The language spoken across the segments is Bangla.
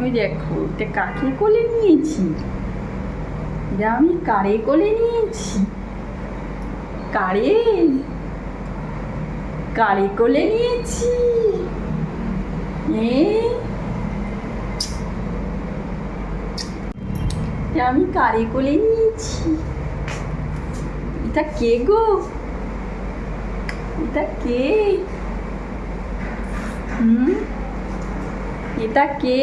ওই দেখো, এটা কাকে কোলে নিয়েছি? এটা আমি কারে কোলে নিয়েছি? কারে? কারে কোলে নিয়েছি? আমি কারে কোলে নিয়েছি? এটা কে গো? এটা কে? হুম? এটা কে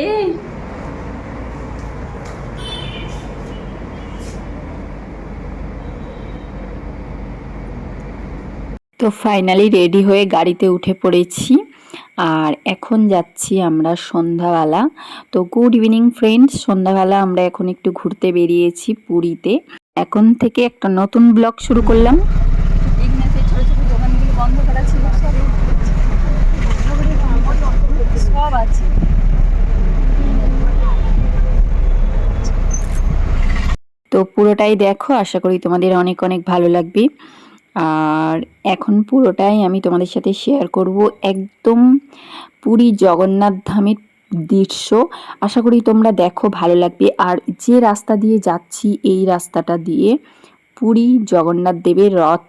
তো ফাইনালি রেডি হয়ে গাড়িতে উঠে পড়েছি। আর এখন যাচ্ছি আমরা সন্ধ্যাবেলা। তো গুড ইভিনিং ফ্রেন্ডস সন্ধ্যাবেলা আমরা এখন একটু ঘুরতে বেরিয়েছি পুরীতে। এখন থেকে একটা নতুন ব্লগ শুরু করলাম। সব আছে। পুরোটাই দেখো, আশা করি তোমাদের অনেক অনেক ভালো লাগবে। আর এখন পুরোটাই আমি তোমাদের সাথে শেয়ার করব একদম পুরী জগন্নাথ ধামের দৃশ্য। আশা করি তোমরা দেখো, ভালো লাগবে। আর যে রাস্তা দিয়ে যাচ্ছি, এই রাস্তাটা দিয়ে পুরী জগন্নাথ দেবের রথ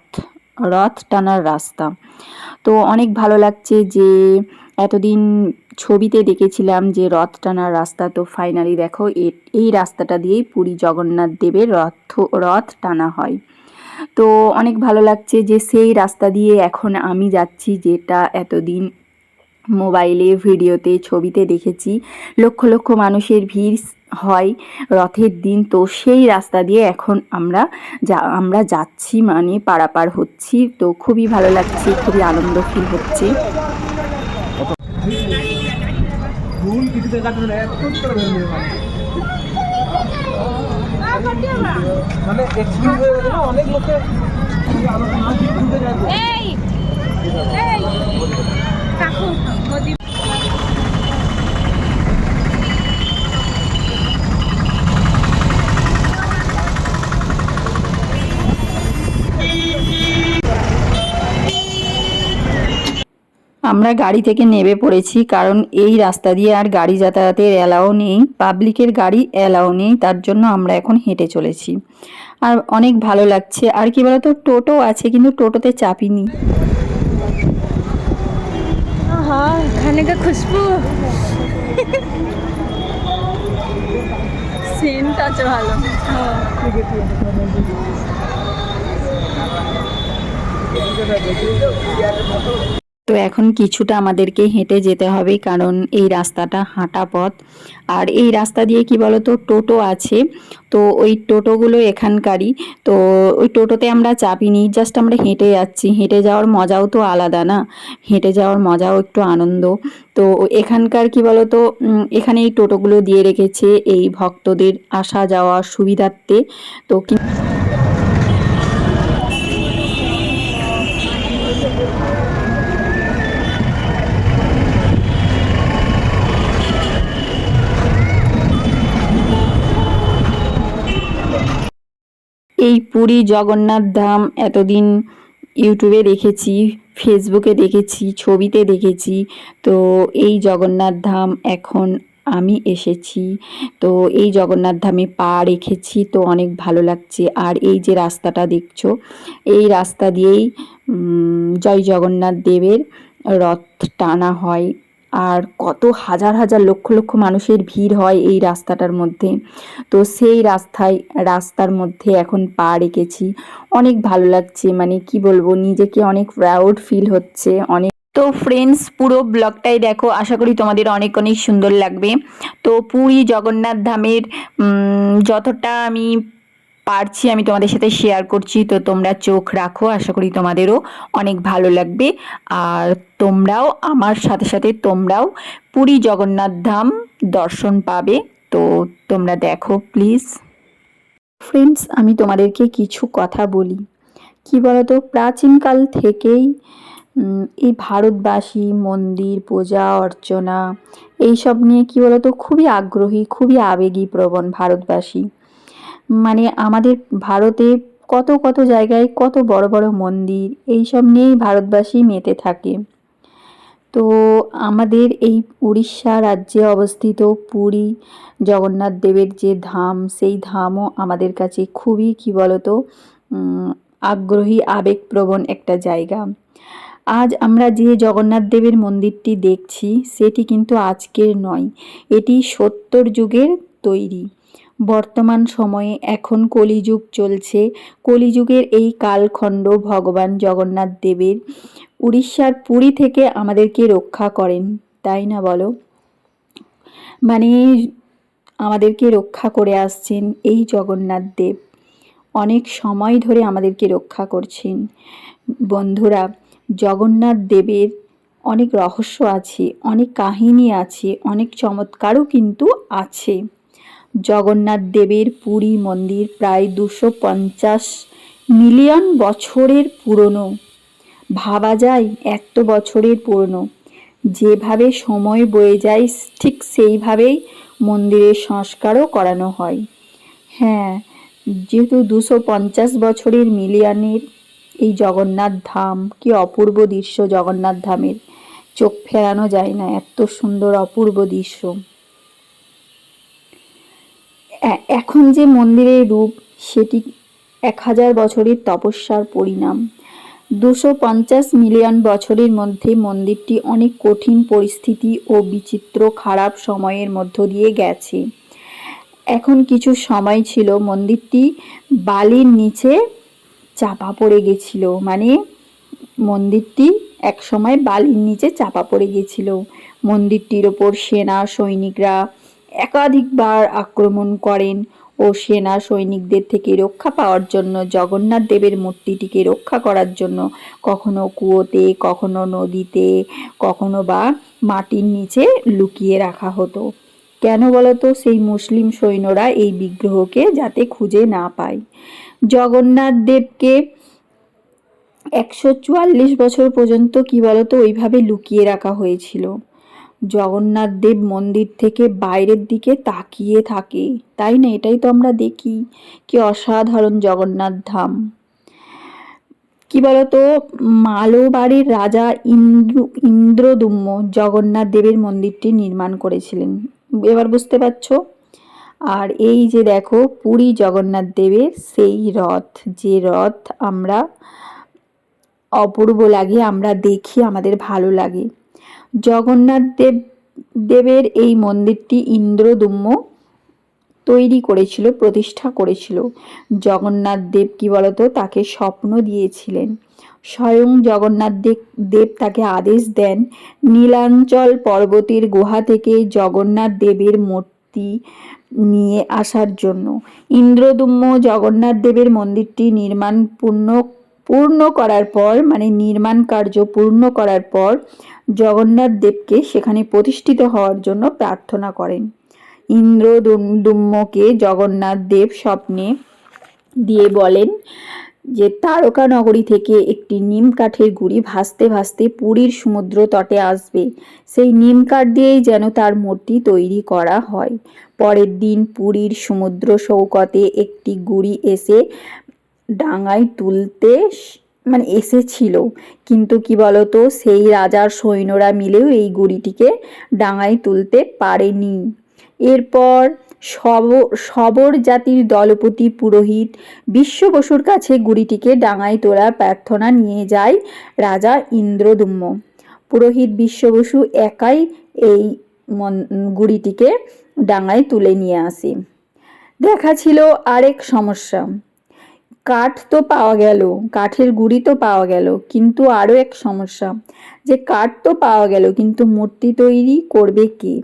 রথ টানার রাস্তা। তো অনেক ভালো লাগছে যে এতদিন ছবিতে দেখেছিলাম যে রথ টানার রাস্তা তো ফাইনালি দেখো এই রাস্তাটা দিয়েই পুরী জগন্নাথ দেবের রথ রথ টানা হয়। তো অনেক ভালো লাগছে যে সেই রাস্তা দিয়ে এখন আমি যাচ্ছি যেটা এতদিন মোবাইলে, ভিডিওতে, ছবিতে দেখেছি। লক্ষ লক্ষ মানুষের ভিড় হয় রথের দিন, তো সেই রাস্তা দিয়ে এখন আমরা যা, আমরা যাচ্ছি মানে পারাপার হচ্ছি। তো খুবই ভালো লাগছে, খুবই আনন্দ ফিল হচ্ছে। ভুল কিছুতে কাটবে না একটু করে। মানে এক্সপ্লেন হয়ে গেছে না, অনেক লোকে আলোচনা শুনতে যায় তো। এই এই কাকু মোদি আমরা গাড়ি থেকে নেবে পড়েছি, কারণ এই রাস্তা দিয়ে আর গাড়ি যাতায়াতের অ্যালাও নেই, পাবলিকের গাড়ি অ্যালাও নেই, তার জন্য আমরা এখন হেঁটে চলেছি। আর অনেক ভালো লাগছে, আর কি বলতো, টোটো আছে, কিন্তু টোটোতে চাপিনি খুশবু। ভালো। তো এখন কিছুটা আমাদেরকে হেঁটে যেতে হবে, কারণ এই রাস্তাটা হাঁটা পথ। আর এই রাস্তা দিয়ে কি বলতো, টোটো আছে, তো ওই টোটোগুলো এখানকারই। তো ওই টোটোতে আমরা চাপিনি জাস্ট আমরা হেঁটে যাচ্ছি। হেঁটে যাওয়ার মজাও তো আলাদা না? হেঁটে যাওয়ার মজাও একটু আনন্দ। তো এখানকার কি বলতো এখানে এই টোটোগুলো দিয়ে রেখেছে এই ভক্তদের আসা যাওয়ার সুবিধার্থে। তো পুরী জগন্নাথ ধাম এতদিন ইউটিউবে দেখেছি, ফেসবুকে দেখেছি, ছবিতে দেখেছি। তো এই জগন্নাথ ধাম এখন আমি এসেছি। তো এই জগন্নাথ ধামে পা রেখেছি, তো অনেক ভালো লাগছে। আর এই যে রাস্তাটা দেখছ, এই রাস্তা দিয়েই জয় জগন্নাথ দেবের রথ টানা হয়। আর কত হাজার হাজার লক্ষ লক্ষ মানুষের ভিড় হয় এই রাস্তাটার মধ্যে। তো সেই রাস্তায়, রাস্তার মধ্যে এখন পা রেখেছি। অনেক ভালো লাগছে মানে কি বলব, নিজেকে অনেক প্রাউড ফিল হচ্ছে, অনেক তো ফ্রেন্ডস পুরো ব্লগটাই দেখো, আশা করি তোমাদের অনেক অনেক সুন্দর লাগবে। তো পুরী জগন্নাথ ধামের যতটা আমি পারছি, আমি তোমাদের সাথে শেয়ার করছি। তো তোমরা চোখ রাখো, আশা করি তোমাদেরও অনেক ভালো লাগবে। আর তোমরাও, আমার সাথে সাথে তোমরাও পুরী জগন্নাথ ধাম দর্শন পাবে। তো তোমরা দেখো প্লিজ ফ্রেন্ডস আমি তোমাদেরকে কিছু কথা বলি। কি বলতো, প্রাচীনকাল থেকেই এই ভারতবাসী, মন্দির, পূজা, অর্চনা, এইসব নিয়ে কি বলতো, খুবই আগ্রহী, খুবই আবেগী প্রবণ ভারতবাসী। মানে আমাদের ভারতে কত কত জায়গায় কত বড় বড় মন্দির, এইসব নিয়েই ভারতবাসী মেতে থাকে। তো আমাদের এই উড়িষ্যা রাজ্যে অবস্থিত পুরী জগন্নাথ দেবের যে ধাম, সেই ধামও আমাদের কাছে খুবই কী বলতো আগ্রহী, আবেগপ্রবণ একটা জায়গা। আজ আমরা যে জগন্নাথ দেবের মন্দিরটি দেখছি, সেটি কিন্তু আজকের নয়, এটি সত্তর যুগের তৈরি। বর্তমান সময়ে এখন কলিযুগ চলছে। কলিযুগের এই কালখণ্ড ভগবান জগন্নাথ দেবের উড়িষ্যার পুরী থেকে আমাদেরকে রক্ষা করেন, তাই না বলো? মানে আমাদেরকে রক্ষা করে আসছেন এই জগন্নাথ দেব। অনেক সময় ধরে আমাদেরকে রক্ষা করছেন। বন্ধুরা, জগন্নাথ দেবের অনেক রহস্য আছে, অনেক কাহিনী আছে, অনেক চমৎকারও কিন্তু আছে। জগন্নাথ দেবের পুরী মন্দির প্রায় দুশো পঞ্চাশ মিলিয়ন বছরের পুরনো। ভাবা যায় এত বছরের পুরনো। যেভাবে সময় বয়ে যায়, ঠিক সেইভাবেই মন্দিরের সংস্কারও করানো হয়। হ্যাঁ যেহেতু দুশো পঞ্চাশ বছরের মিলিয়নের এই জগন্নাথ ধাম, কি অপূর্ব দৃশ্য জগন্নাথ ধামের। চোখ ফেরানো যায় না, এত সুন্দর অপূর্ব দৃশ্য। এখন যে মন্দিরের রূপ, সেটি এক হাজার বছরের তপস্যার পরিণাম। দুশো পঞ্চাশ মিলিয়ন বছরের মধ্যে মন্দিরটি অনেক কঠিন পরিস্থিতি ও বিচিত্র খারাপ সময়ের মধ্য দিয়ে গেছে। এখন কিছু সময় ছিল, মন্দিরটি বালির নিচে চাপা পড়ে গেছিল। মানে মন্দিরটি এক সময় বালির নিচে চাপা পড়ে গেছিল। মন্দিরটির ওপর সেনা, সৈনিকরা একাধিকবার আক্রমণ করেন ও সেনা সৈনিকদের থেকে রক্ষা পাওয়ার জন্য জগন্নাথ দেবের মূর্তিটিকে রক্ষা করার জন্য কখনো কুয়োতে, কখনো নদীতে, কখনো বা মাটির নিচে লুকিয়ে রাখা হতো। কেন বলতো? সেই মুসলিম সৈন্যরা এই বিগ্রহকে যাতে খুঁজে না পায়। জগন্নাথ দেবকে একশো চুয়াল্লিশ বছর পর্যন্ত কি বলতো? ওইভাবে লুকিয়ে রাখা হয়েছিল। জগন্নাথ দেব মন্দির থেকে বাইরের দিকে তাকিয়ে থাকে। তাই না? এটাই তো আমরা দেখি। কি অসাধারণ জগন্নাথ ধাম। কি বলতো? মালবাড়ির রাজা ইন্দ্র, ইন্দ্রদুম্ন জগন্নাথ দেবের মন্দিরটি নির্মাণ করেছিলেন। এবার বুঝতে পারছ? আর এই যে দেখো, পুরী জগন্নাথ দেবের সেই রথ, যে রথ আমরা অপূর্ব লাগে, আমরা দেখি, আমাদের ভালো লাগে। জগন্নাথ দেব, দেবের এই মন্দিরটি ইন্দ্রদুম্ন তৈরি করেছিল, প্রতিষ্ঠা করেছিল। জগন্নাথ দেব কি বলতো? তাকে স্বপ্ন দিয়েছিলেন। স্বয়ং জগন্নাথ দেব তাকে আদেশ দেন, নীলাঞ্চল পর্বতের গুহা থেকে জগন্নাথ দেবের মূর্তি নিয়ে আসার জন্য। ইন্দ্রদুম্ন জগন্নাথ দেবের মন্দিরটি নির্মাণ পূর্ণ পূর্ণ করার পর মানে নির্মাণ কার্য পূর্ণ করার পর, জগন্নাথ দেবকে সেখানে প্রতিষ্ঠিত হওয়ার জন্য প্রার্থনা করেন। ইন্দ্রদুম্নকে জগন্নাথ দেব স্বপ্নে দিয়ে বলেন যে, তারকা নগরী থেকে একটি নিম কাঠের গুড়ি ভাসতে ভাসতে পুরীর সমুদ্র তটে আসবে। সেই নিম কাঠ দিয়েই যেন তার মূর্তি তৈরি করা হয়। পরের দিন পুরীর সমুদ্র সৌকতে একটি গুড়ি এসে ডাঙায় তুলতে মানে এসেছিল। কিন্তু কি বলতো, সেই রাজার সৈন্যরা মিলেও এই গুড়িটিকে ডাঙায় তুলতে পারেনি। এরপর সব, সবর জাতির দলপতি পুরোহিত বিশ্ব বসুর কাছে গুড়িটিকে ডাঙায় তোলার প্রার্থনা নিয়ে যায় রাজা ইন্দ্রদুম্ন পুরোহিত বিশ্ব বসু একাই এই গুড়িটিকে ডাঙায় তুলে নিয়ে আসে। দেখা ছিল আরেক সমস্যা। কাঠ তো পাওয়া গেল, কাঠের গুড়ি তো পাওয়া গেল, কিন্তু আরও এক সমস্যা। যে কাঠ তো পাওয়া গেল, কিন্তু মূর্তি তৈরি করবে কে?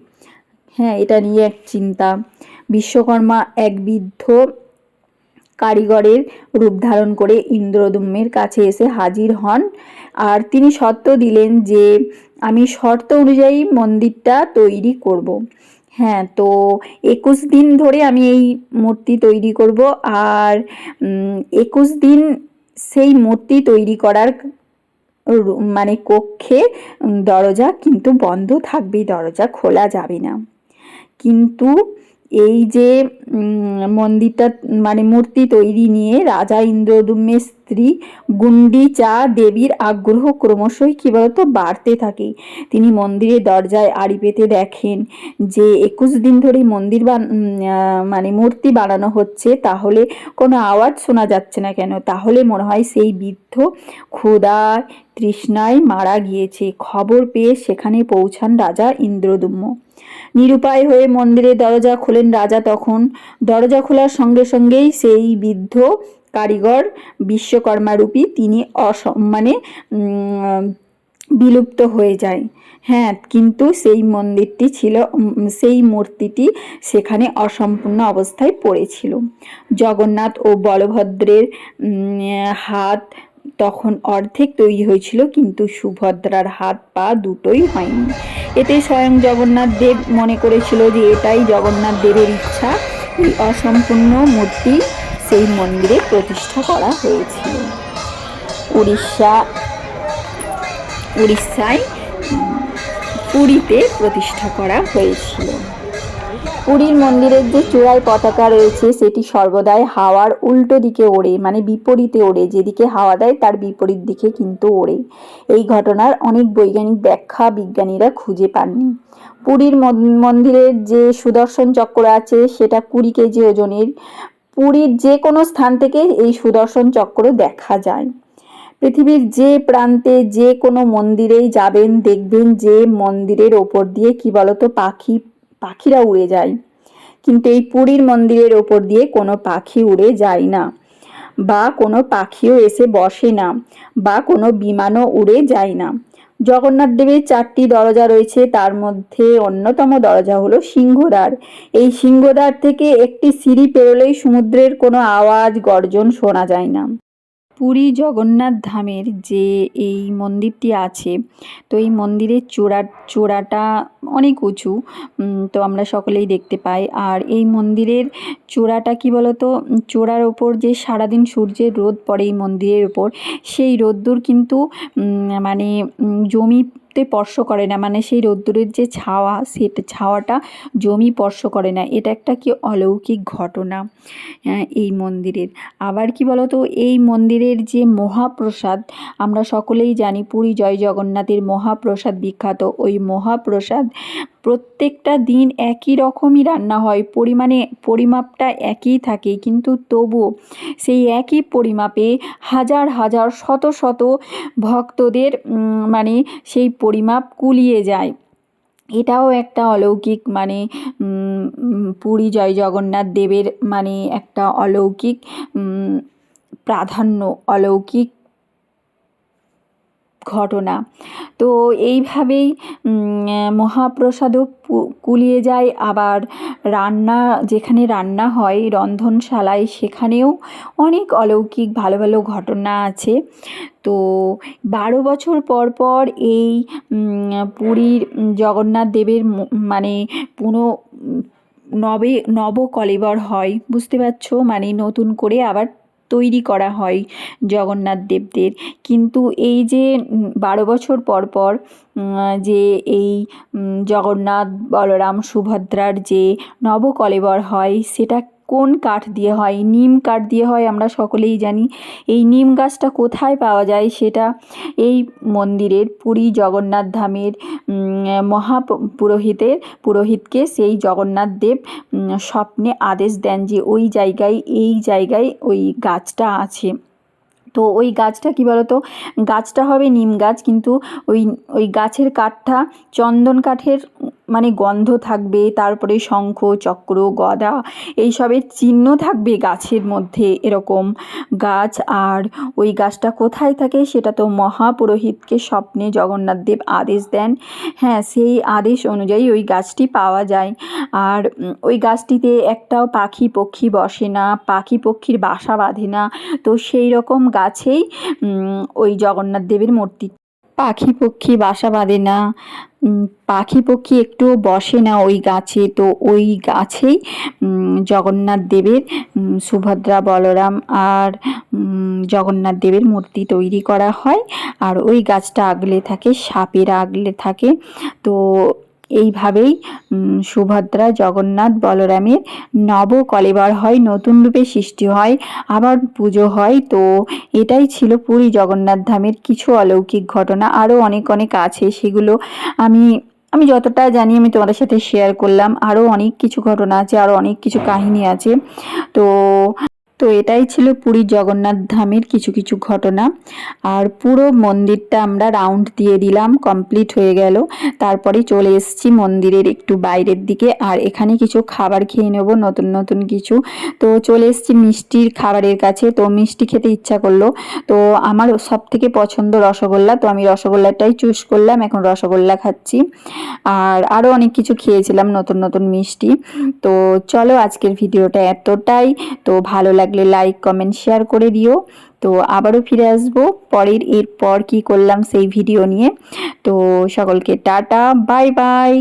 হ্যাঁ এটা নিয়ে এক চিন্তা। বিশ্বকর্মা এক বৃদ্ধ কারিগরের রূপ ধারণ করে ইন্দ্রদুম্নের কাছে এসে হাজির হন আর তিনি শর্ত দিলেন যে আমি শর্ত অনুযায়ী মন্দিরটা তৈরি করব। হ্যাঁ তো একুশ দিন ধরে আমি এই মূর্তি তৈরি করব। আর একুশ দিন সেই মূর্তি তৈরি করার মানে কক্ষে দরজা কিন্তু বন্ধ থাকবেই দরজা খোলা যাবে না। কিন্তু এই যে মন্দিরটা মানে মূর্তি তৈরি নিয়ে রাজা ইন্দ্রদুম্নের স্ত্রী গুন্ডিচা দেবীর আগ্রহ ক্রমশই কী বলতো বাড়তে থাকে। তিনি মন্দিরের দরজায় আড়ি পেতে দেখেন যে, একুশ দিন ধরে মন্দির মানে মূর্তি বানানো হচ্ছে, তাহলে কোনো আওয়াজ শোনা যাচ্ছে না কেন? তাহলে মনে হয় সেই বৃদ্ধ ক্ষুধা তৃষ্ণায় মারা গিয়েছে। খবর পেয়ে সেখানে পৌঁছান রাজা ইন্দ্রদুম্ন। নিরুপায় হয়ে মন্দিরের দরজা খোলেন রাজা তখন। দরজা খোলার সঙ্গে সঙ্গেই সেই বৃদ্ধ কারিগর বিশ্বকর্মারূপী তিনি অসম্মানে বিলুপ্ত হয়ে যায়। হ্যাঁ কিন্তু সেই মন্দিরটি ছিল সেই মূর্তিটি সেখানে অসম্পূর্ণ অবস্থায় পড়েছিল। জগন্নাথ ও বলভদ্রের হাত তখন অর্ধেক তৈরি হয়েছিল, কিন্তু সুভদ্রার হাত পা দুটোই হয়নি। এতে স্বয়ং জগন্নাথ দেব মনে করেছিল যে এটাই জগন্নাথ দেবের ইচ্ছা। এই অসম্পূর্ণ মূর্তি সেই মন্দিরে প্রতিষ্ঠা করা হয়েছিল। উড়িষ্যা, উড়িষ্যায় পুরীতে প্রতিষ্ঠা করা হয়েছিল। পুরীর মন্দিরের যে চূড়ায় পতাকা রয়েছে, সেটি সর্বদাই হাওয়ার উল্টো দিকে ওড়ে মানে বিপরীতে ওড়ে। যেদিকে হাওয়া দেয়, তার বিপরীত দিকে কিন্তু ওড়ে। এই ঘটনার অনেক বৈজ্ঞানিক ব্যাখ্যা বিজ্ঞানীরা খুঁজে পাননি। পুরীর মন্দিরের যে সুদর্শন চক্র আছে, সেটা কুড়ি কেজি ওজনের। পুরীর যে কোনো স্থান থেকে এই সুদর্শন চক্র দেখা যায়। পৃথিবীর যে প্রান্তে যে কোনো মন্দিরেই যাবেন, দেখবেন যে মন্দিরের ওপর দিয়ে কি বলতো, পাখি পাখিরা উড়ে যায়। কিন্তু এই পুরীর মন্দিরের ওপর দিয়ে কোনো পাখি উড়ে যায় না বা কোনো পাখিও এসে বসে না বা কোনো বিমানও উড়ে যায় না। জগন্নাথ দেবের চারটি দরজা রয়েছে, তার মধ্যে অন্যতম দরজা হলো সিংহদ্বার। এই সিংহদ্বার থেকে একটি সিঁড়ি পেরোলেই সমুদ্রের কোনো আওয়াজ গর্জন শোনা যায় না। পুরী জগন্নাথ ধামের যে এই মন্দিরটি আছে তো এই মন্দিরের চূড়া চূড়াটা অনেক উঁচু তো আমরা সকলেই দেখতে পাই। আর এই মন্দিরের চূড়াটা কি বলতো? চূড়ার ওপর যে সারাদিন সূর্যের রোদ পড়ে এই মন্দিরের ওপর সেই রোদ্দুর কিন্তু মানে উম, জমিতে স্পর্শ করে না মানে সেই রোদ্দুরের যে ছাওয়া সেটা ছাওয়াটা জমি স্পর্শ করে না। এটা একটা কি অলৌকিক ঘটনা আহ, এই মন্দিরের। আবার কি বলতো এই মন্দিরের যে মহাপ্রসাদ আমরা সকলেই জানি পুরী জয় জগন্নাথের মহাপ্রসাদ বিখ্যাত। ওই মহাপ্রসাদ প্রত্যেকটা দিন একই রকমই রান্না হয়। পরিমাণে পরিমাপটা একই থাকে। কিন্তু তবুও সেই একই পরিমাপে হাজার হাজার, শত শত ভক্তদের মানে সেই পরিমাপ কুলিয়ে যায়। এটাও একটা অলৌকিক মানে পুরী জয় জগন্নাথ দেবের মানে একটা অলৌকিক প্রাধান্য, অলৌকিক ঘটনা। তো এইভাবেই মহাপ্রসাদও কুলিয়ে যায়। আবার রান্না যেখানে রান্না হয় রন্ধনশালায় সেখানেও অনেক অলৌকিক ভালো ভালো ঘটনা আছে। তো বারো বছর পর পর এই পুরীর জগন্নাথ দেবের মানে পুনঃ উম, নবে নবকলেবর হয়। বুঝতে পারছ? মানে নতুন করে আবার তৈরি করা হয় জগন্নাথ দেবদের। কিন্তু এই যে বারো বছর পর পর যে এই জগন্নাথ, বলরাম, সুভদ্রার যে নবকলেবর হয়, সেটা কোন কাঠ দিয়ে হয়? নিম কাঠ দিয়ে হয়, আমরা সকলেই জানি। এই নিম গাছটা কোথায় পাওয়া যায় সেটা এই মন্দিরের পুরী জগন্নাথ ধামের মহা পুরোহিতের পুরোহিতকে সেই জগন্নাথ দেব স্বপ্নে আদেশ দেন যে ওই জায়গায়, এই জায়গায় ওই গাছটা আছে। তো ওই গাছটা কী বলতো? গাছটা হবে নিম গাছ, কিন্তু ওই ওই গাছের কাঠটা চন্দন কাঠের মানে গন্ধ থাকবে, তারপরে শঙ্খ, চক্র, গদা এইসবের চিহ্ন থাকবে গাছের মধ্যে এরকম গাছ। আর ওই গাছটা কোথায় থাকে সেটা তো মহাপুরোহিতকে স্বপ্নে জগন্নাথদেব আদেশ দেন। হ্যাঁ সেই আদেশ অনুযায়ী ওই গাছটি পাওয়া যায়। আর ওই গাছটিতে একটাও পাখি পক্ষী বসে না, পাখি পক্ষীর বাসা বাঁধে না। তো সেই রকম গাছেই ওই জগন্নাথ দেবের মূর্তি পাখি পক্ষী বাসা বাঁধে না। পাখি পক্ষী একটু বসে না ওই গাছে। তো ওই গাছেই জগন্নাথ দেবের সুভদ্রা, বলরাম আর জগন্নাথ দেবের মূর্তি তৈরি করা হয়। আর ওই গাছটা আগলে থাকে, সাপের আগলে থাকে। তো এইভাবেই সুভদ্রা, জগন্নাথ, বলরামের নব কলেবার হয়, নতুন রূপে সৃষ্টি হয়, আবার পুজো হয়। তো এটাই ছিল পুরী জগন্নাথ ধামের কিছু অলৌকিক ঘটনা। আরও অনেক অনেক আছে, সেগুলো আমি আমি যতটা জানি আমি তোমাদের সাথে শেয়ার করলাম। আরও অনেক কিছু ঘটনা আছে আরও অনেক কিছু কাহিনী আছে। তো তো এটাই ছিল পুরী জগন্নাথ ধামের কিছু কিছু ঘটনা। আর পুরো মন্দিরটা আমরা রাউন্ড দিয়ে দিলাম কমপ্লিট হয়ে গেল। তারপরে চলে এসেছি মন্দিরের একটু বাইরের দিকে। আর এখানে কিছু খাবার খেয়ে নেব, নতুন নতুন কিছু। তো চলে এসেছি মিষ্টির খাবারের কাছে। তো মিষ্টি খেতে ইচ্ছা করল। তো আমার সব থেকে পছন্দ রসগোল্লা। তো আমি রসগোল্লাটাই চুজ করলাম, এখন রসগোল্লা খাচ্ছি। আর আরও অনেক কিছু খেয়েছিলাম, নতুন নতুন মিষ্টি। তো চলো আজকের ভিডিওটা এতটাই। তো ভালো লাগলে লাইক কমেন্ট শেয়ার করে দিও। তো আবারও ফিরে আসব পরের এরপর কি করলাম সেই ভিডিও নিয়ে। তো সকলকে টাটা বাই বাই